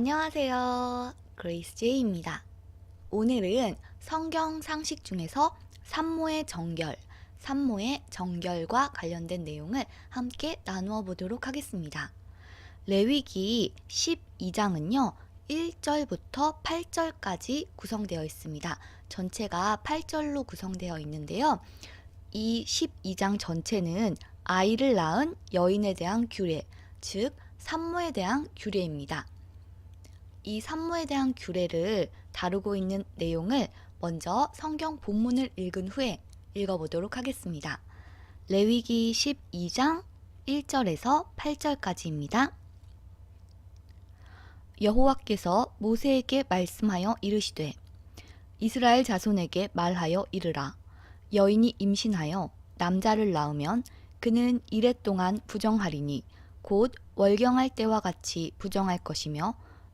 안녕하세요. 그레이스 제이입니다. 오늘은 성경 상식 중에서 산모의 정결, 산모의 정결과 관련된 내용을 함께 나누어 보도록 하겠습니다. 레위기 12장은요, 1절부터 8절까지 구성되어 있습니다. 전체가 8절로 구성되어 있는데요. 이 12장 전체는 아이를 낳은 여인에 대한 규례, 즉, 산모에 대한 규례입니다. 이 산모에 대한 규례를 다루고 있는 내용을 먼저 성경 본문을 읽은 후에 읽어보도록 하겠습니다. 레위기 12장 1절에서 8절까지입니다. 여호와께서 모세에게 말씀하여 이르시되 이스라엘 자손에게 말하여 이르라 여인이 임신하여 남자를 낳으면 그는 이래 동안 부정하리니 곧 월경할 때와 같이 부정할 것이며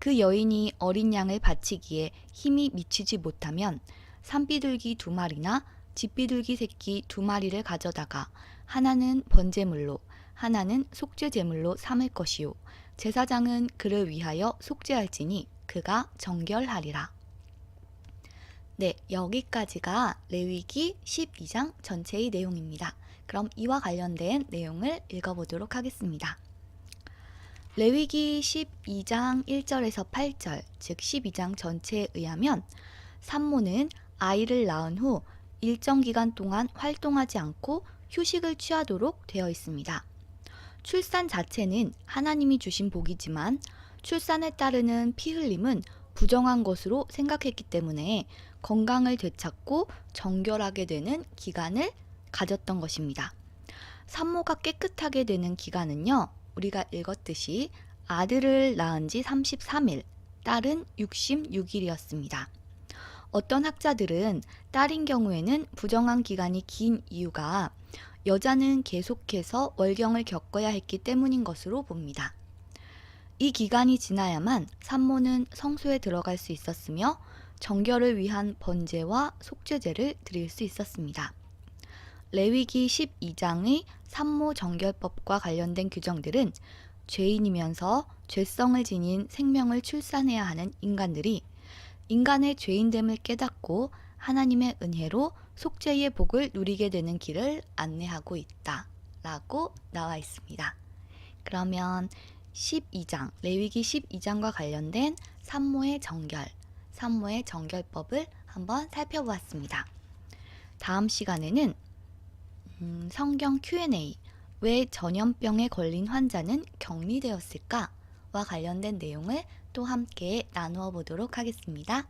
그 여인이 어린 양을 바치기에 힘이 미치지 못하면 산비둘기 두 마리나 집비둘기 새끼 두 마리를 가져다가 하나는 번제물로 하나는 속죄제물로 삼을 것이요 제사장은 그를 위하여 속죄할지니 그가 정결하리라. 네, 여기까지가 레위기 12장 전체의 내용입니다. 그럼 이와 관련된 내용을 읽어보도록 하겠습니다. 레위기 12장 1절에서 8절, 즉 12장 전체에 의하면 산모는 아이를 낳은 후 일정 기간 동안 활동하지 않고 휴식을 취하도록 되어 있습니다. 출산 자체는 하나님이 주신 복이지만 출산에 따르는 피 흘림은 부정한 것으로 생각했기 때문에 건강을 되찾고 정결하게 되는 기간을 가졌던 것입니다. 산모가 깨끗하게 되는 기간은요, 우리가 읽었듯이 아들을 낳은 지 33일, 딸은 66일이었습니다. 어떤 학자들은 딸인 경우에는 부정한 기간이 긴 이유가 여자는 계속해서 월경을 겪어야 했기 때문인 것으로 봅니다. 이 기간이 지나야만 산모는 성소에 들어갈 수 있었으며 정결을 위한 번제와 속죄제를 드릴 수 있었습니다. 레위기 12장의 산모 정결법과 관련된 규정들은 죄인이면서 죄성을 지닌 생명을 출산해야 하는 인간들이 인간의 죄인됨을 깨닫고 하나님의 은혜로 속죄의 복을 누리게 되는 길을 안내하고 있다. 라고 나와 있습니다. 그러면 12장, 레위기 12장과 관련된 산모의 정결, 산모의 정결법을 한번 살펴보았습니다. 다음 시간에는 음, 성경 Q&A, 왜 전염병에 걸린 환자는 격리되었을까? 와 관련된 내용을 또 함께 나누어 보도록 하겠습니다.